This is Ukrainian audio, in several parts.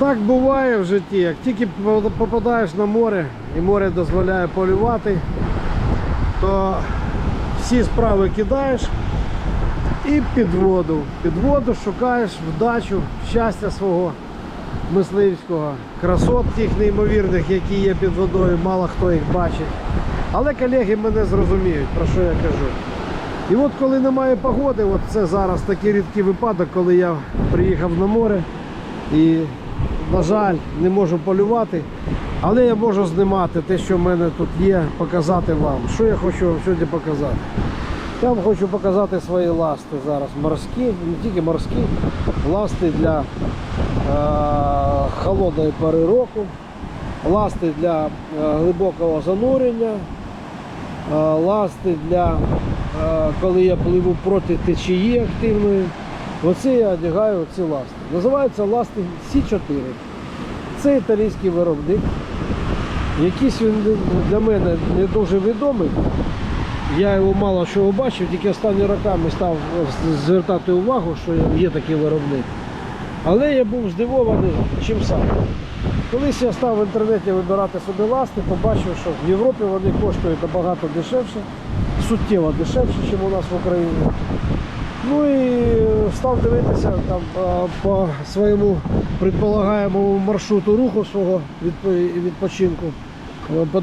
Так буває в житті, як тільки попадаєш на море і море дозволяє полювати, то всі справи кидаєш і під воду. Під воду шукаєш вдачу, щастя свого мисливського, красот тих неймовірних, які є під водою, мало хто їх бачить. Але колеги мене зрозуміють, про що я кажу. І от коли немає погоди, от це зараз такий рідкий випадок, коли я приїхав на море і, на жаль, не можу полювати. Але я можу знімати те, що в мене тут є, показати вам. Що я хочу вам сьогодні показати? Я вам хочу показати свої ласти зараз. Морські, не тільки морські, ласти для е, холодної пори року, ласти для е, глибокого занурення, е, ласти для е, коли я пливу проти течії активної. Оце я одягаю ці ласти. Називаються ласти Сі-4. Це італійський виробник. Якийсь він для мене не дуже відомий. Я його мало чого бачив, тільки останніми роками став звертати увагу, що є такий виробник. Але я був здивований чим саме. Колись я став в інтернеті вибирати собі ласти, побачив, що в Європі вони коштують набагато дешевше, суттєво дешевше, ніж у нас в Україні. Ну і став дивитися там по своєму предполагаємому маршруту руху свого відпочинку,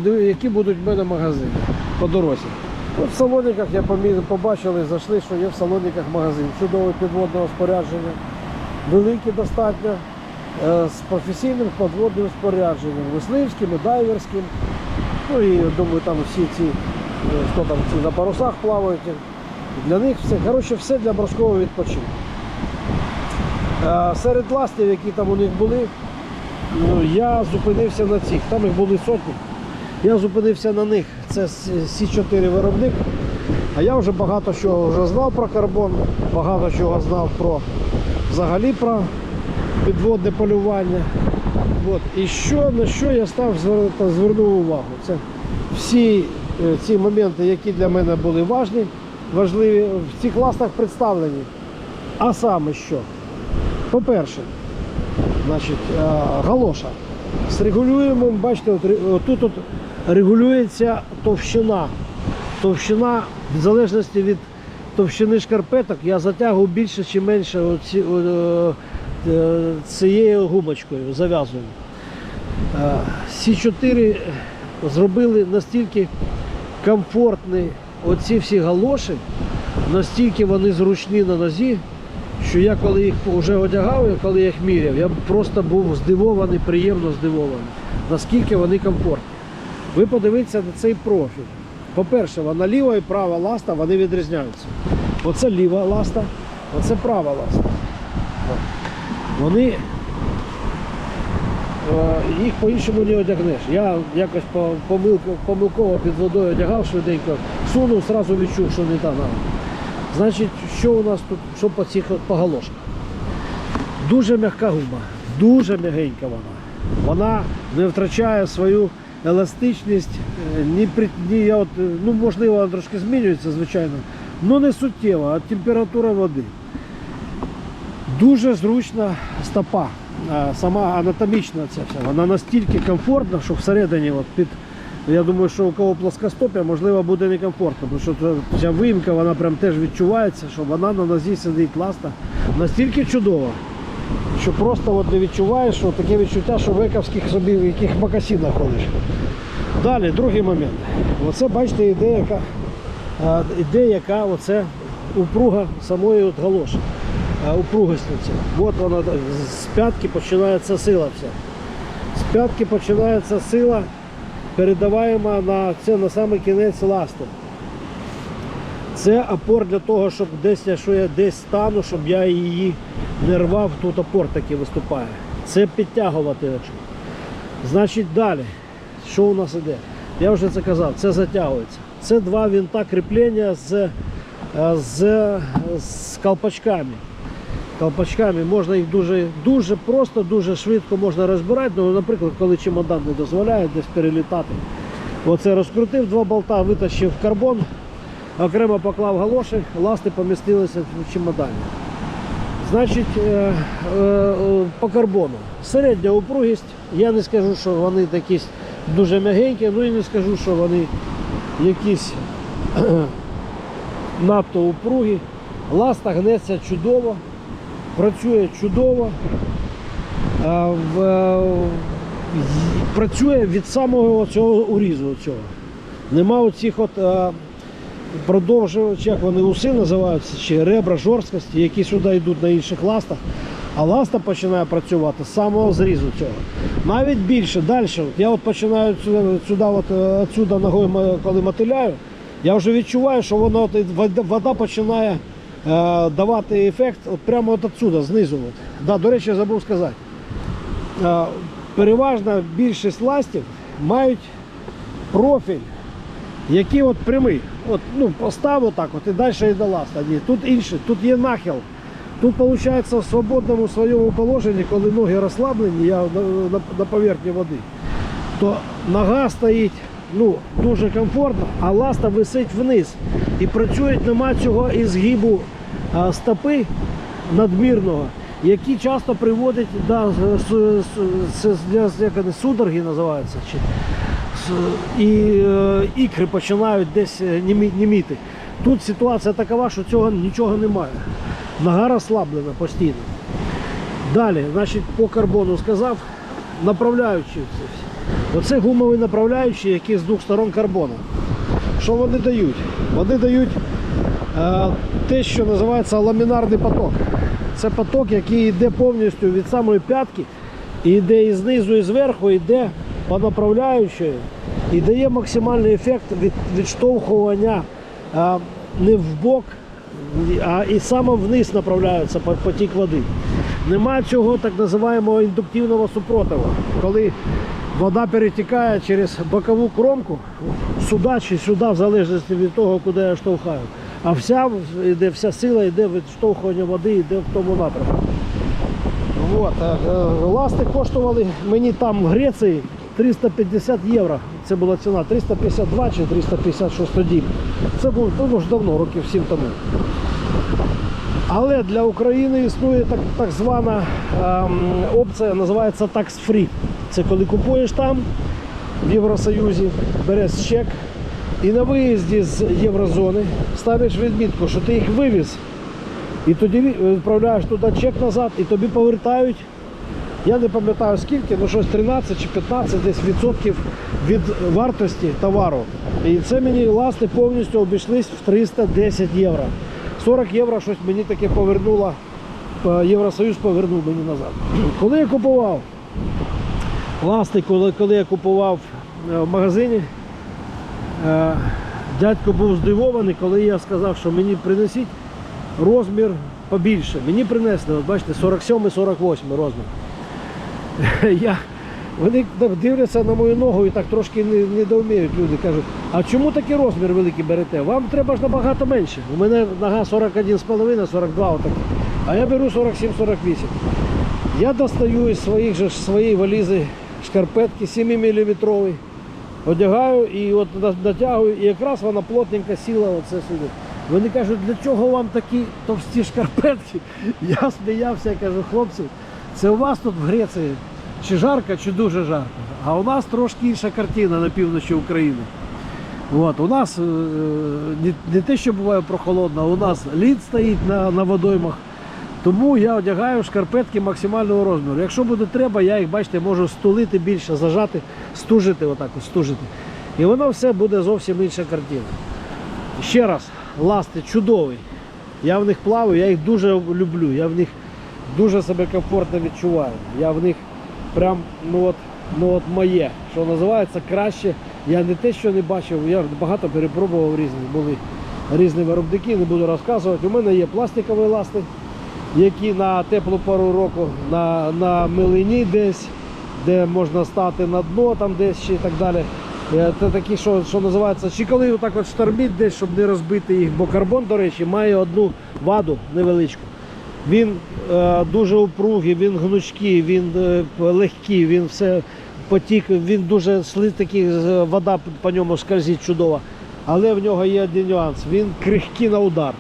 е, які будуть в мене магазини по дорозі. От в Салоніках я побачили, зайшли, що є в Салоніках магазин. Чудове підводного спорядження, великий достатньо, е, з професійним підводним спорядженням, мисливським і дайверським. Ну і думаю, там всі ці, е, хто там ці на парусах плавають. Для них все, коротше, все для морського відпочинку. Е, Серед ластів, які там у них були, ну, я зупинився на цих. Там їх були сотні. Я зупинився на них. Це Сі4 виробник. А я вже багато чого вже знав про карбон, багато чого знав про взагалі про підводне полювання. От. І що, на що я став звернув увагу? Це всі е, ці моменти, які для мене були важні, важливі, в цих класах представлені. А саме що? По-перше, значить, е, галоша. З регулюємим, бачите, отут от регулюється товщина. Товщина, в залежності від товщини шкарпеток, я затягую більше чи менше оці, о, е, е, цією гумочкою, зав'язую. Е, Сі4 зробили настільки комфортні оці всі галоші, настільки вони зручні на нозі, що я коли їх вже одягав, коли їх міряв, я просто був здивований, приємно здивований, наскільки вони комфортні. Ви подивіться на цей профіль. По-перше, вона ліва і права ласта вони відрізняються. Оце ліва ласта, оце права ласта. Вони е, їх по-іншому не одягнеш. Я якось по- помилково під водою одягав швиденько, сунув, одразу відчув, що не та нога. Значить, що у нас тут, що по цих поголошках? Дуже м'яка гума, дуже м'ягенька вона. Вона не втрачає свою еластичність. е, Ні, ні, я от, е, ну, можливо, вона трошки змінюється, звичайно, але не суттєво, а температура води. Дуже зручна стопа. Сама анатомічна ця вся. Вона настільки комфортна, що всередині от під. Я думаю, що у кого плоскостоп'я, можливо, буде некомфортно, тому що ця- виїмка, вона прям теж відчувається, що вона на нозі сидить ласта. Настільки чудова, що просто от не відчуваєш, що таке відчуття, що в ековських собі в яких макасинах ходиш. Далі, другий момент. Оце, бачите, ідея, яка, а, ідея, яка оце упруга самої от галоші. А, упругості. От вона з п'ятки починається сила вся. З п'ятки починається сила, передаваємо на це на самий кінець ласти. Це опор для того, щоб десь, якщо я десь стану, щоб я її не рвав, тут опор такий виступає. Це підтягувати. Значить далі, що у нас іде? Я вже це казав, це затягується. Це два винта кріплення з, е, з, з колпачками. Колпачками можна їх дуже, дуже просто, дуже швидко можна розбирати. Ну, наприклад, коли чемодан не дозволяє десь перелітати. Оце розкрутив два болта, витащив карбон, окремо поклав галоші, ласти помістилися в чемодані. Значить, е, е, е, по карбону. Середня упругість. Я не скажу, що вони якісь дуже м'ягенькі, ну і не скажу, що вони якісь надто упругі. Ласта гнеться чудово, працює чудово. Е, працює від самого цього урізу. Цього. Нема оцих от е, продовжувачів, як вони уси називаються, чи ребра жорсткості, які сюди йдуть на інших ластах. А ласта починає працювати з самого зрізу цього. Навіть більше, далі. Я от починаю сюди, сюди е, отсюди ногою, коли мотиляю, я вже відчуваю, що воно вода, починає давати ефект от прямо от отсюди, знизу. Да, до речі, я забув сказати. Е, переважна більшість ластів мають профіль, який от прямий. От, ну, постав отак от і далі йде ласта. Ні, тут інше, тут є нахил. Тут виходить в свободному своєму положенні, коли ноги розслаблені, я на, на, на поверхні води, то нога стоїть ну, дуже комфортно, а ласта висить вниз. І працює, нема цього ізгибу а, стопи надмірного, який часто приводить до вони, судороги називаються. Чи, і е, ікри починають десь е, німі- німіти. Тут ситуація такова, що цього нічого немає. Нога розслаблена постійно. Далі, значить, по карбону сказав, направляючі. Оце гумові направляючі, які з двох сторон карбона. Що вони дають? Вони дають е, те, що називається ламінарний поток. Це поток, який йде повністю від самої п'ятки, і йде і знизу, і зверху, йде по направляючій і дає максимальний ефект від відштовхування е, не в бок, а і саме вниз направляється потік води. Нема цього так називаємо індуктивного супротиву, коли вода перетікає через бокову кромку сюди чи сюди, в залежності від того, куди я штовхаю. А вся йде, вся сила йде від штовхування води, йде в тому напрямку. От, е, е, ласти коштували мені там в Греції 350 євро. Це була ціна 352 чи 356 тоді. Це було ну, ж давно, років 7 тому. Але для України існує так, так звана ем, опція, називається Tax Free. Це коли купуєш там в Євросоюзі, береш чек і на виїзді з Єврозони ставиш відмітку, що ти їх вивіз. І тоді відправляєш туди чек назад і тобі повертають. Я не пам'ятаю скільки, ну щось 13 чи 15 десь відсотків від вартості товару. І це мені ласти повністю обійшлись в 310 євро. 40 євро щось мені таке повернуло, е, Євросоюз повернув мені назад. Коли я купував ласти, коли, коли я купував е, в магазині, е, дядько був здивований, коли я сказав, що мені принесіть розмір побільше. Мені принесли, от бачите, 47-48 розмір. Я, вони дивляться на мою ногу і так трошки не, недоуміють люди. Кажуть, а чому такий розмір великий берете? Вам треба ж набагато менше. У мене нога 41,5, 42 отак. А я беру 47-48. Я достаю із своїх же своєї валізи шкарпетки 7 мм. Одягаю і от натягую, і якраз вона плотненько сіла оце сюди. Вони кажуть, для чого вам такі товсті шкарпетки? Я сміявся, я кажу, хлопці, це у вас тут в Греції чи жарко, чи дуже жарко. А у нас трошки інша картина на півночі України. От, у нас е, не, не те, що буває прохолодно, у нас лід стоїть на, на водоймах. Тому я одягаю шкарпетки максимального розміру. Якщо буде треба, я їх, бачите, можу стулити більше, зажати, стужити, отак от стужити. І воно все буде зовсім інша картина. Ще раз, ласти чудові. Я в них плаваю, я їх дуже люблю. Я в них дуже себе комфортно відчуваю. Я в них прям ну от, ну от моє, що називається краще. Я не те, що не бачив, я багато перепробував різні. Були різні виробники, не буду розказувати. У мене є пластикові ласти, які на теплу пору року, на, на милині десь, де можна стати на дно там десь чи так далі. Е, Це такі, що, що називається, чи коли отак от штормить десь, щоб не розбити їх, бо карбон, до речі, має одну ваду невеличку. Він е, дуже упругий, він гнучкий, він е, легкий, він все потік, він дуже е, вода по ньому скользить чудово. Але в нього є один нюанс, він крихкий на удар.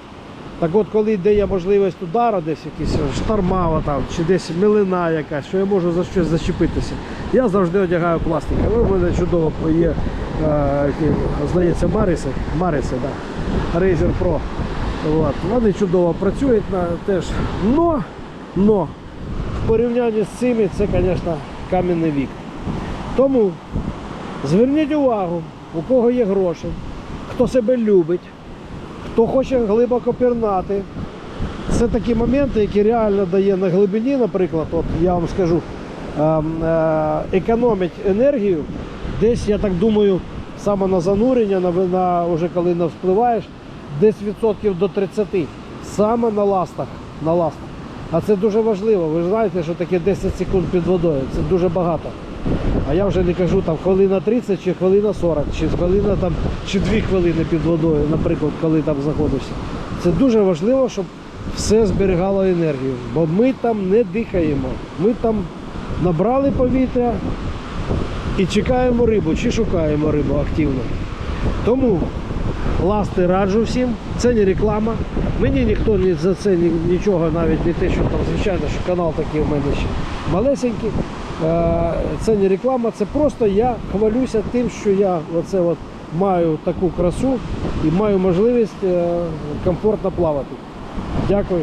Так от, коли де є можливість удара, десь якісь штормава там, чи десь милина якась, що я можу за щось зачепитися, я завжди одягаю пластик. Ну, У мене чудово є, е, здається, Мариси, Мариси, да. Razer Pro. От. Вони чудово працюють на теж. Но, но в порівнянні з цими це, звісно, кам'яний вік. Тому зверніть увагу, у кого є гроші, хто себе любить, хто хоче глибоко пірнати. Це такі моменти, які реально дає на глибині, наприклад, от я вам скажу, ем, е, економить енергію. Десь, я так думаю, саме на занурення, на, на вже коли не впливаєш, десь відсотків до 30. Саме на ластах. На ластах. А це дуже важливо. Ви ж знаєте, що таке 10 секунд під водою. Це дуже багато. А я вже не кажу там хвилина 30 чи хвилина 40, чи хвилина там, чи 2 хвилини під водою, наприклад, коли там знаходишся. Це дуже важливо, щоб все зберігало енергію. Бо ми там не дихаємо. Ми там набрали повітря і чекаємо рибу, чи шукаємо рибу активно. Тому ласти раджу всім. Це не реклама. Мені ніхто ні за це ні- нічого, навіть не те, що там, звичайно, що канал такий в мене ще малесенький. Е, Це не реклама, це просто я хвалюся тим, що я оце от маю таку красу і маю можливість е, комфортно плавати. Дякую.